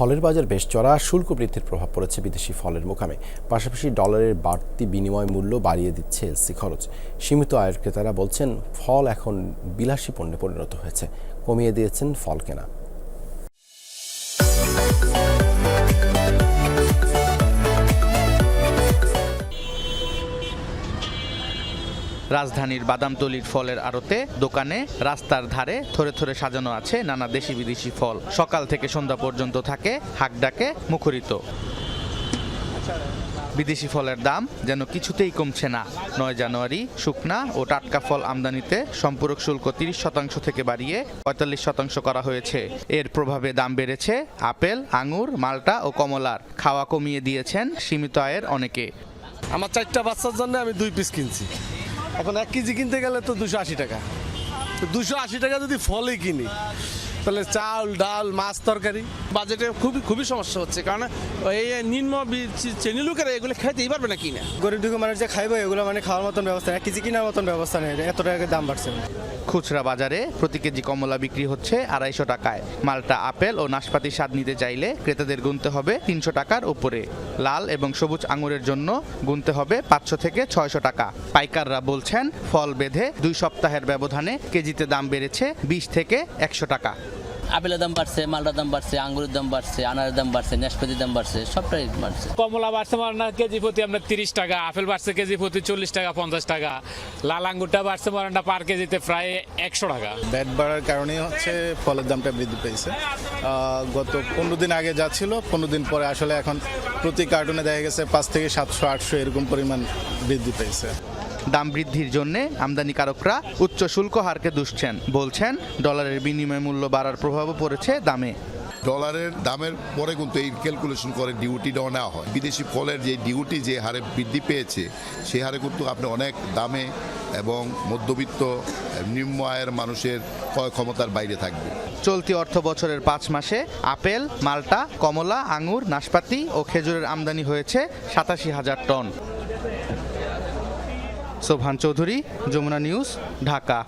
ফলের বাজার বেশ চড়া, শুল্ক বৃদ্ধির প্রভাব পড়েছে বিদেশি ফলের মোকামে। পাশাপাশি ডলারের বাড়তি বিনিময় মূল্য বাড়িয়ে দিচ্ছে এলসি খরচ। সীমিত আয়ের ক্রেতারা বলছেন, ফল এখন বিলাসী পণ্যে পরিণত হয়েছে। কমিয়ে দিয়েছেন ফল কেনা। রাজধানীর বাদামতলির ফলের আড়তে দোকানে রাস্তার ধারে থরে থরে সাজানো আছে নানা দেশি বিদেশি ফল। সকাল থেকে সন্ধ্যা পর্যন্ত থাকে হাকডাকে মুখরিত। বিদেশি ফলের দাম যেন কিছুতেই কমছে না। নয় জানুয়ারি শুকনা ও টাটকা ফল আমদানিতে সম্পূরক শুল্ক তিরিশ শতাংশ থেকে বাড়িয়ে পঁয়তাল্লিশ শতাংশ করা হয়েছে। এর প্রভাবে দাম বেড়েছে আপেল, আঙুর, মাল্টা ও কমলার। খাওয়া কমিয়ে দিয়েছেন সীমিত আয়ের অনেকে। আমার চারটা বাচ্চার জন্য আমি দুই পিস কিনছি। এখন এক কেজি কিনতে গেলে তো দুশো আশি টাকা। দুশো আশি টাকা যদি ফলে কিনি তাহলে চাল ডাল মাছ তরকারি বাজেটে খুবই খুবই সমস্যা হচ্ছে। কারণ এই নিম্ন শ্রেণির লোকেরা এগুলো খেতেই পারবে না কিনা? গরিব দুঃখ মানুষ যে খাইবে এগুলো মানে খাওয়ার মতন ব্যবস্থা নেই। কেজি কেনার মতন ব্যবস্থা নেই। এত টাকা দাম বাড়ছে। খুচরা বাজারে প্রতি কেজি কমলা বিক্রি হচ্ছে আড়াইশো টাকায়। মালটা আপেল ও নাশপাতি স্বাদ নিতে চাইলে ক্রেতাদের গুনতে হবে তিনশো টাকার উপরে। লাল এবং সবুজ আঙুরের জন্য গুনতে হবে পাঁচশো থেকে ছয়শো টাকা। পাইকাররা বলছেন ফল বেঁধে দুই সপ্তাহের ব্যবধানে কেজিতে দাম বেড়েছে বিশ থেকে একশো টাকা। আপেলের দাম বাড়ছে মালটার দাম বাড়ছে আঙ্গুরের দাম বাড়ছে আনারের দাম বাড়ছে নাশপাতির দাম বাড়ছে সবটাই বাড়ছে। কমলা বাড়ছে মানে না কেজি প্রতি আপনার তিরিশ টাকা আপেল বাড়ছে কেজি প্রতি চল্লিশ টাকা পঞ্চাশ টাকা। লাল আঙ্গুরটা বাড়ছে মানে পার কেজিতে প্রায় একশো টাকা। ব্যাট বাড়ার কারণে হচ্ছে ফলের দামটা বৃদ্ধি পেয়েছে। গত পনেরো দিন আগে যা ছিল পনেরো দিন পরে আসলে এখন প্রতি কার্টুনে দেখা গেছে পাঁচ থেকে সাতশো আটশো এরকম পরিমাণ বৃদ্ধি পেয়েছে। দাম বৃদ্ধির জন্য আমদানিকারকরা উচ্চ শুল্ক হারকে দুষছেন। বলছেন ডলারের বিনিময় মূল্য বাড়ার প্রভাবও পড়েছে দামে। ডলারের দামের পরে কিন্তু এই ক্যালকুলেশন করে ডিউটিটাও নেওয়া হয়। বিদেশি ফলের যে ডিউটি যে হারে বৃদ্ধি পেয়েছে সেই হারে কিন্তু আপনি অনেক দামে এবং মধ্যবিত্ত নিম্ন আয়ের মানুষের ক্রয় ক্ষমতার বাইরে থাকবে। চলতি অর্থ বছরের পাঁচ মাসে আপেল মাল্টা কমলা আঙুর নাশপাতি ও খেজুরের আমদানি হয়েছে সাতাশি হাজার টন। সোভান চৌধুরী যমুনা নিউজ ঢাকা।